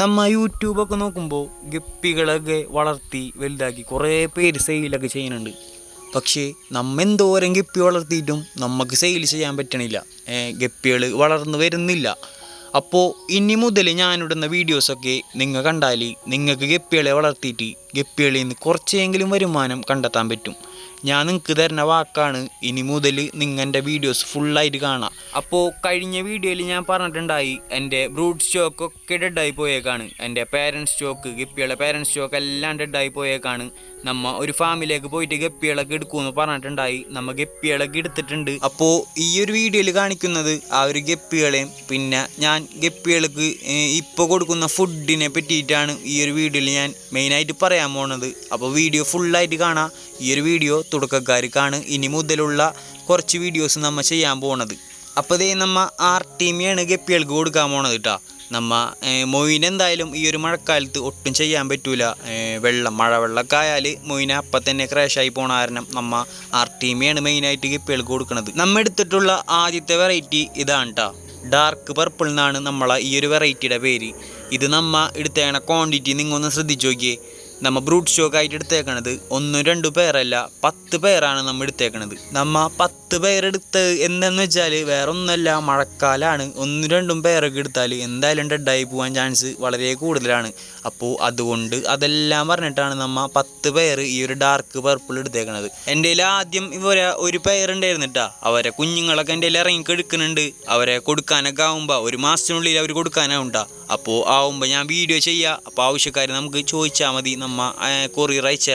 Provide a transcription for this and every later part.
നമ്മ യൂട്യൂബൊക്കെ നോക്കുമ്പോൾ ഗപ്പികളൊക്കെ വളർത്തി വലുതാക്കി കുറേ പേര് സെയിലൊക്കെ ചെയ്യുന്നുണ്ട്. പക്ഷേ നമ്മ എന്തോരം ഗപ്പി വളർത്തിയിട്ടും നമുക്ക് സെയിൽ ചെയ്യാൻ പറ്റണില്ല. ഗപ്പികൾ വളർന്നു വരുന്നില്ല. അപ്പോൾ ഇനി മുതൽ ഞാനിടുന്ന വീഡിയോസൊക്കെ നിങ്ങൾ കണ്ടാൽ നിങ്ങൾക്ക് ഗപ്പികളെ വളർത്തിയിട്ട് ഗപ്പികളിൽ നിന്ന് കുറച്ചെങ്കിലും വരുമാനം കണ്ടെത്താൻ പറ്റും. ഞാൻ നിങ്ങൾക്ക് തരുന്ന വാക്കാണ്. ഇനി മുതൽ നിങ്ങളുടെ വീഡിയോസ് ഫുള്ളായിട്ട് കാണാം. അപ്പോൾ കഴിഞ്ഞ വീഡിയോയിൽ ഞാൻ പറഞ്ഞിട്ടുണ്ടായി എന്റെ ബ്രൂഡ് സ്റ്റോക്കൊക്കെ ഡെഡായി പോയേക്കാണ്. എന്റെ പേരൻസ് സ്റ്റോക്ക് ഗപ്പിയുടെ പേരൻസ് സ്റ്റോക്ക് എല്ലാം ഡെഡായി പോയേക്കാണ്. നമ്മ ഒരു ഫാമിലേക്ക് പോയിട്ട് ഗപ്പികളൊക്കെ എടുക്കുമെന്ന് പറഞ്ഞിട്ടുണ്ടായി. നമ്മ ഗപ്പികളൊക്കെ എടുത്തിട്ടുണ്ട്. അപ്പോൾ ഈ ഒരു വീഡിയോയിൽ കാണിക്കുന്നത് ആ ഒരു ഗപ്പികളെയും പിന്നെ ഞാൻ ഗപ്പികൾക്ക് ഇപ്പോൾ കൊടുക്കുന്ന ഫുഡിനെ പറ്റിയിട്ടാണ് ഈ ഒരു വീഡിയോയിൽ ഞാൻ മെയിനായിട്ട് പറയാൻ പോണത്. അപ്പോൾ വീഡിയോ ഫുള്ളായിട്ട് കാണാം. ഈ ഒരു വീഡിയോ തുടക്കക്കാർക്കാണ് ഇനി മുതലുള്ള കുറച്ച് വീഡിയോസ് നമ്മൾ ചെയ്യാൻ പോണത്. അപ്പോൾ ഇതേ നമ്മ ആർ ടീമിയാണ് ഗപ്പികൾക്ക് കൊടുക്കാൻ പോണത് കേട്ടോ നമ്മ മൊയിൻ എന്തായാലും ഈ ഒരു മഴക്കാലത്ത് ഒട്ടും ചെയ്യാൻ പറ്റൂല. വെള്ളം മഴവെള്ളമൊക്കെ ആയാൽ മൊയിന അപ്പം തന്നെ ക്രാഷായി പോണ കാരണം നമ്മ ആർ ടീമിയാണ് മെയിനായിട്ട് ഗപ്പികൾക്ക് കൊടുക്കുന്നത് നമ്മൾ എടുത്തിട്ടുള്ള ആദ്യത്തെ വെറൈറ്റി ഇതാണ് കേട്ടോ ഡാർക്ക് പർപ്പിൾ എന്നാണ് നമ്മളെ ഈ ഒരു വെറൈറ്റിയുടെ പേര്. ഇത് നമ്മ എടുത്തേണ ക്വാണ്ടിറ്റി നിങ്ങൾ ഒന്ന് ശ്രദ്ധിച്ചു നോക്കിയേ. നമ്മ ബ്രൂട്ട് സ്റ്റോക്ക് ആയിട്ട് എടുത്തേക്കണത്. ഒന്നും രണ്ടു പേരല്ല പത്ത് പേരാണ് നമ്മൾ എടുത്തേക്കണത്. നമ്മ പത്ത് പേരെടുത്ത് എന്തെന്ന് വെച്ചാൽ വേറെ ഒന്നല്ല മഴക്കാലാണ്. ഒന്നും രണ്ടും പേരൊക്കെ എടുത്താൽ എന്തായാലും ഡെഡായി പോകാൻ ചാൻസ് വളരെ കൂടുതലാണ്. അപ്പോൾ അതുകൊണ്ട് അതെല്ലാം പറഞ്ഞിട്ടാണ് നമ്മ പത്ത് പേര് ഈ ഒരു ഡാർക്ക് പർപ്പിൾ എടുത്തേക്കണത്. എന്റെ ആദ്യം ഇവരെ ഒരു പേരുണ്ടായിരുന്നിട്ടാ. അവരെ കുഞ്ഞുങ്ങളൊക്കെ എന്റെ ഇറങ്ങി എടുക്കുന്നുണ്ട് അവരെ കൊടുക്കാനൊക്കെ ആവുമ്പോൾ ഒരു മാസത്തിനുള്ളിൽ അവർ കൊടുക്കാനാവുണ്ടാ. അപ്പോൾ ആവുമ്പോൾ ഞാൻ വീഡിയോ ചെയ്യുക അപ്പോൾ ആവശ്യക്കാർ നമുക്ക് ചോദിച്ചാൽ മതി. നമ്മ കൊറിയർ അയച്ചു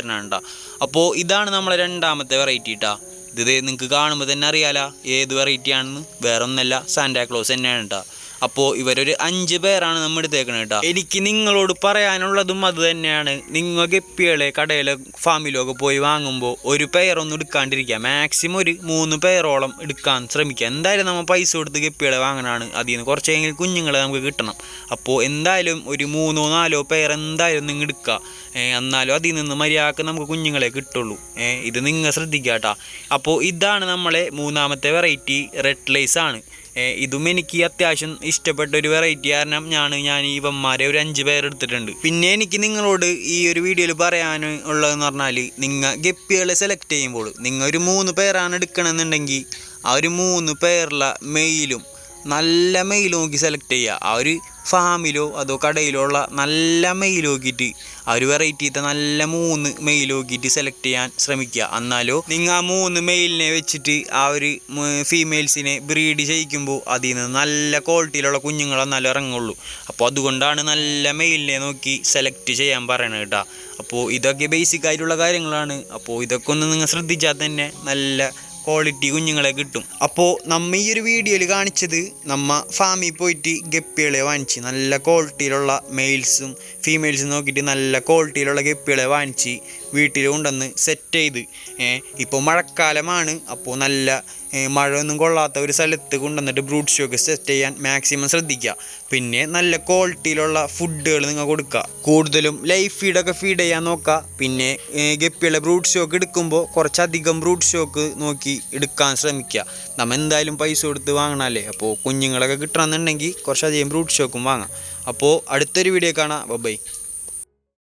അപ്പോൾ ഇതാണ് നമ്മളെ രണ്ടാമത്തെ വെറൈറ്റി കേട്ടാ ഇത് നിങ്ങൾക്ക് കാണുമ്പോൾ തന്നെ അറിയാലോ ഏത് വെറൈറ്റി ആണെന്ന്. വേറെ ഒന്നല്ല സാന്റാക്ലോസ് തന്നെയാണ് കേട്ടോ അപ്പോൾ ഇവരൊരു അഞ്ച് പേരാണ് നമ്മൾ എടുത്തേക്കണത് കേട്ടോ. എനിക്ക് നിങ്ങളോട് പറയാനുള്ളതും അത് തന്നെയാണ്. നിങ്ങൾ ഗപ്പികളെ കടയിലെ ഫാമിലൊക്കെ പോയി വാങ്ങുമ്പോൾ ഒരു പെയറൊന്നും എടുക്കാണ്ടിരിക്കുക. മാക്സിമം ഒരു മൂന്ന് പെയറോളം എടുക്കാൻ ശ്രമിക്കുക. എന്തായാലും നമ്മൾ പൈസ കൊടുത്ത് ഗപ്പികളെ വാങ്ങണതാണ് അതിൽ നിന്ന് കുറച്ചെങ്കിലും കുഞ്ഞുങ്ങളെ നമുക്ക് കിട്ടണം. അപ്പോൾ എന്തായാലും ഒരു മൂന്നോ നാലോ പെയർ എന്തായാലും നിങ്ങൾ എടുക്കുക. എന്നാലും അതിൽ നിന്ന് മര്യാദയ്ക്ക് നമുക്ക് കുഞ്ഞുങ്ങളെ കിട്ടുള്ളൂ. ഇത് നിങ്ങൾ ശ്രദ്ധിക്കുക കേട്ടോ. അപ്പോൾ ഇതാണ് നമ്മളെ മൂന്നാമത്തെ വെറൈറ്റി റെഡ് ലൈസ് ആണ്. ഇതും എനിക്ക് അത്യാവശ്യം ഇഷ്ടപ്പെട്ട ഒരു വെറൈറ്റി കാരണം ഞാൻ ഞാൻ ഈ ഇവന്മാരെ ഒരു അഞ്ച് പേർ എടുത്തിട്ടുണ്ട്. പിന്നെ എനിക്ക് നിങ്ങളോട് ഈ ഒരു വീഡിയോയിൽ പറയാൻ ഉള്ളതെന്ന് പറഞ്ഞാൽ നിങ്ങൾ ഗപ്പികളെ സെലക്ട് ചെയ്യുമ്പോൾ നിങ്ങൾ ഒരു മൂന്ന് പേരാണ് എടുക്കണമെന്നുണ്ടെങ്കിൽ ആ ഒരു മൂന്ന് പേരുള്ള മെയിലും നല്ല മെയിൽ നോക്കി സെലക്ട് ചെയ്യുക ആ ഒരു ഫാമിലോ അതോ കടയിലോ ഉള്ള നല്ല മെയിൽ നോക്കിയിട്ട് ആ ഒരു വെറൈറ്റിത്തെ നല്ല മൂന്ന് മെയിൽ നോക്കിയിട്ട് സെലക്ട് ചെയ്യാൻ ശ്രമിക്കുക. എന്നാലോ നിങ്ങൾ ആ മൂന്ന് മെയിലിനെ വെച്ചിട്ട് ആ ഒരു ഫീമെയിൽസിനെ ബ്രീഡ് ചെയ്യിക്കുമ്പോൾ അതിൽ നിന്ന് നല്ല ക്വാളിറ്റിയിലുള്ള കുഞ്ഞുങ്ങൾ എന്നാലും ഇറങ്ങുള്ളൂ. അപ്പോൾ അതുകൊണ്ടാണ് നല്ല മെയിലിനെ നോക്കി സെലക്ട് ചെയ്യാൻ പറയണത് കേട്ടോ അപ്പോൾ ഇതൊക്കെ ബേസിക് ആയിട്ടുള്ള കാര്യങ്ങളാണ്. അപ്പോൾ ഇതൊക്കെ ഒന്ന് നിങ്ങൾ ശ്രദ്ധിച്ചാൽ തന്നെ നല്ല ക്വാളിറ്റി കുഞ്ഞുങ്ങളെ കിട്ടും. അപ്പോൾ നമ്മ ഈ ഒരു വീഡിയോയിൽ കാണിച്ചത് നമ്മ ഫാമിൽ പോയിട്ട് ഗപ്പികളെ വാങ്ങിച്ച് നല്ല ക്വാളിറ്റിയിലുള്ള മെയിൽസും ഫീമെയിൽസും നോക്കിയിട്ട് നല്ല ക്വാളിറ്റിയിലുള്ള ഗപ്പികളെ വാങ്ങിച്ച് വീട്ടിൽ കൊണ്ടുവന്ന് സെറ്റ് ചെയ്ത് ഇപ്പോൾ മഴക്കാലമാണ്. അപ്പോൾ നല്ല മഴയൊന്നും കൊള്ളാത്ത ഒരു സ്ഥലത്ത് കൊണ്ടുവന്നിട്ട് ബ്രൂട്ട് ഷോക്ക് സെറ്റ് ചെയ്യാൻ മാക്സിമം ശ്രദ്ധിക്കുക പിന്നെ നല്ല ക്വാളിറ്റിയിലുള്ള ഫുഡുകൾ നിങ്ങൾ കൊടുക്കുക കൂടുതലും ലൈഫ് ഫീഡൊക്കെ ഫീഡ് ചെയ്യാൻ നോക്കുക പിന്നെ ഗപ്പിയുള്ള ബ്രൂട്ട് ഷോക്ക് എടുക്കുമ്പോൾ കുറച്ചധികം ബ്രൂട്ട് ഷോക്ക് നോക്കി എടുക്കാൻ ശ്രമിക്കുക നമ്മൾ എന്തായാലും പൈസ കൊടുത്ത് വാങ്ങണമല്ലേ അപ്പോൾ കുഞ്ഞുങ്ങളൊക്കെ കിട്ടണമെന്നുണ്ടെങ്കിൽ കുറച്ചധികം ബ്രൂട്ട് ഷോക്കും വാങ്ങാം. അപ്പോൾ അടുത്തൊരു വീഡിയോ കാണാം. ബൈ